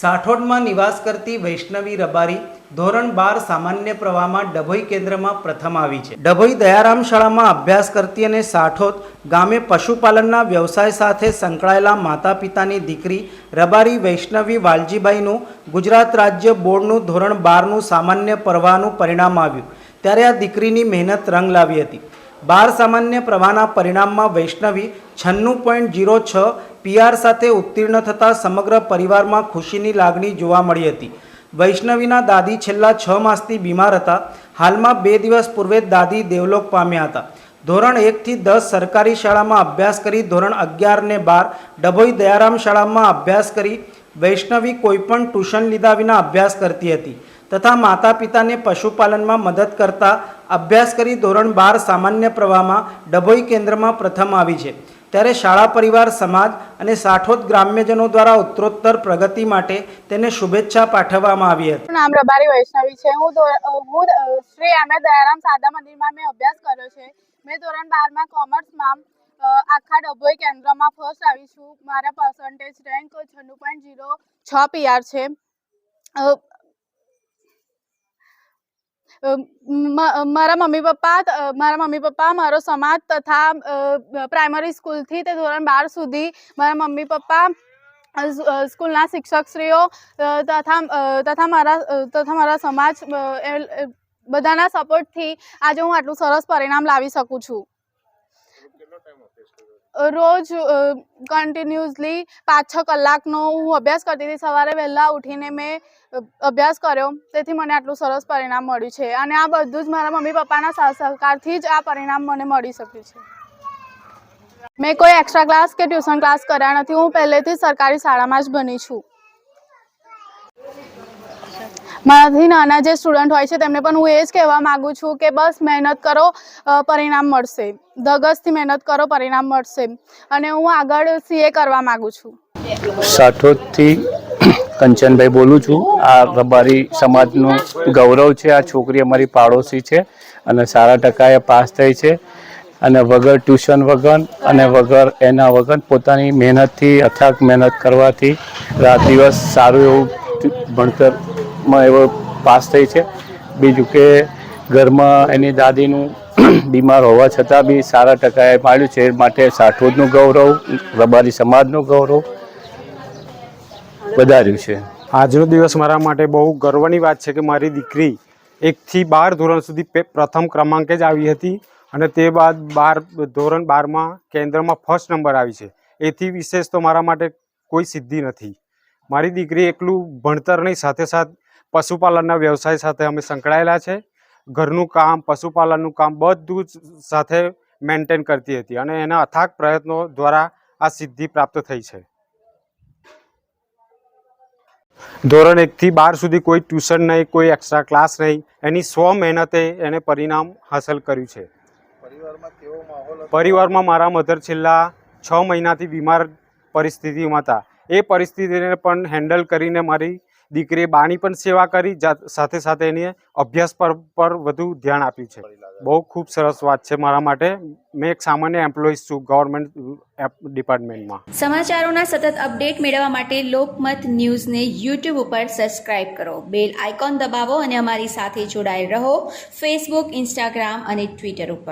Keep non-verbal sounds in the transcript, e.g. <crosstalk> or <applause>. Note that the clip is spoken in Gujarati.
સાઠોડમાં નિવાસ કરતી વૈષ્ણવી રબારી ધોરણ બાર સામાન્ય પ્રવાહમાં ડભોઈ કેન્દ્રમાં પ્રથમ આવી છે. ડભોઈ દયારામ શાળામાં અભ્યાસ કરતી અને સાઠોદ ગામે પશુપાલનના વ્યવસાય સાથે સંકળાયેલા માતા પિતાની દીકરી રબારી વૈષ્ણવી વાલજીબાઈનું ગુજરાત રાજ્ય બોર્ડનું ધોરણ બારનું સામાન્ય પ્રવાહનું પરિણામ આવ્યું. ત્યારે આ દીકરીની મહેનત રંગ લાવી હતી. બાર સામાન્ય પ્રવાહના પરિણામમાં વૈષ્ણવી છન્નું પોઈન્ટ જીરો છ પીઆર સાથે ઉત્તીર્ણ થતાં સમગ્ર પરિવારમાં ખુશીની લાગણી જોવા મળી હતી. વૈષ્ણવીના દાદી છેલ્લા છ માસથી બીમાર હતા. હાલમાં બે દિવસ પૂર્વે દાદી દેવલોક પામ્યા હતા. ધોરણ એકથી દસ સરકારી શાળામાં અભ્યાસ કરી ધોરણ અગિયાર ને બાર ડભોઈ દયારામ શાળામાં અભ્યાસ કરી વૈષ્ણવી કોઈપણ ટ્યુશન લીધા વિના અભ્યાસ કરતી હતી. તથા માતા પિતાને પશુપાલનમાં મદદ કરતા અભ્યાસ કરી ધોરણ બાર સામાન્ય પ્રવાહમાં ડભોઈ કેન્દ્રમાં પ્રથમ આવી છે. ત્યારે શાળા પરિવાર, સમાજ અને સાઠોદ ગ્રામ્યજનો દ્વારા ઉત્તરોત્તર પ્રગતિ માટે તેને શુભેચ્છા પાઠવવામાં આવી હતી. નામ રબારી વૈષ્ણવી છે. હું હું શ્રી એમ. દયારામ સાદા મંદિરમાં મેં અભ્યાસ કર્યો છે. મેં ધોરણ બારમાં કોમર્સમાં આખા ડભોઈ કેન્દ્રમાં ફર્સ્ટ આવી છું. મારા પર્સન્ટેજ રેન્ક છન્નું પોઈન્ટ જીરો છ પીઆર છે. મારા મમ્મી પપ્પા મારા મમ્મી પપ્પા, મારો સમાજ તથા પ્રાઇમરી સ્કૂલથી તે ધોરણ બાર સુધી મારા મમ્મી પપ્પા સ્કૂલના શિક્ષકશ્રીઓ તથા તથા મારા તથા મારા સમાજ બધાના સપોર્ટથી આજે હું આટલું સરસ પરિણામ લાવી શકું છું. રોજ કન્ટિન્યુઅસલી પાંચ છ કલાકનો હું અભ્યાસ કરતી હતી. સવારે વહેલા ઉઠીને મેં અભ્યાસ કર્યો. તેથી મને આટલું સરસ પરિણામ મળ્યું છે. અને આ બધું જ મારા મમ્મી પપ્પાના સહકારથી જ આ પરિણામ મને મળી શક્યું છે. મેં કોઈ એક્સ્ટ્રા ક્લાસ કે ટ્યુશન ક્લાસ કર્યા નથી. હું પહેલેથી સરકારી શાળામાં જ ભણી છું. મારાથી નાના જે સ્ટુડન્ટ હોય છે, તેમને પણ હું એ જ કહેવા માગું છું કે બસ મહેનત કરો પરિણામ મળશે. ધગસથી મહેનત કરો, પરિણામ મળશે. અને હું આગળ સીએ કરવા માગું છું. સાઠોદથી કંચનભાઈ બોલું છું. આ રબારી સમાજનું ગૌરવ છે. આ છોકરી અમારી પાડોશી છે અને સારા ટકાએ પાસ થઈ છે. અને વગર ટ્યુશન વગર અને વગર એના વગર પોતાની મહેનતથી અથાગ મહેનત કરવાથી રાત દિવસ સારું એવું ભણતરમાં એવો પાસ થઈ છે. બીજું કે ઘરમાં એની દાદીનું <clears throat> બીમાર હોવા છતાં બી સારા ટકાએ પાડ્યું છે. માટે સાઠોદનું ગૌરવ, રબારી સમાજનું ગૌરવ વધાર્યું છે. આજનો દિવસ મારા માટે બહુ ગર્વની વાત છે કે મારી દીકરી એકથી બાર ધોરણ સુધી પ્રથમ ક્રમાંકે જ આવી હતી અને તે બાદ બાર, ધોરણ બારમાં કેન્દ્રમાં ફર્સ્ટ નંબર આવી છે. એથી વિશેષ તો મારા માટે કોઈ સિદ્ધિ નથી. મારી દીકરી એકલું ભણતર નહીં, સાથે સાથ પશુપાલનના વ્યવસાય સાથે અમે સંકળાયેલા છે. ઘરનું કામ પશુપાલનનું કામ બધું જ સાથે મેન્ટેન કરતી હતી અને એના અથાગ પ્રયત્નો દ્વારા આ સિદ્ધિ પ્રાપ્ત થઈ છે. ધોરણ એકથી બાર સુધી કોઈ ટ્યુશન નહીં કોઈ એક્સ્ટ્રા ક્લાસ નહીં. એની સ્વ મહેનતે એને પરિણામ હાંસલ કર્યું છે. પરિવારમાં મારા મધર છેલ્લા છ મહિનાથી બીમાર પરિસ્થિતિમાં હતા. એ પરિસ્થિતિને પણ હેન્ડલ કરીને મારી દીકરીએ બાની પણ સેવા કરી જા- સાથે સાથે એની અભ્યાસ પર પર વધુ ધ્યાન આપ્યું છે. બહુ ખૂબ સરસ વાત છે મારા માટે. મેં એક સામાન્ય એમ્પ્લોઈઝ છું ગવર્મેન્ટ ડિપાર્ટમેન્ટમાં સમાચારોના સતત અપડેટ મેળવવા માટે લોકમત ન્યૂઝને યુટ્યુબ ઉપર સબસ્ક્રાઇબ કરો. બેલ આઇકોન દબાવો અને અમારી સાથે જોડાયેલ રહો. ફેસબુક ઇન્સ્ટાગ્રામ અને ટ્વિટર ઉપર.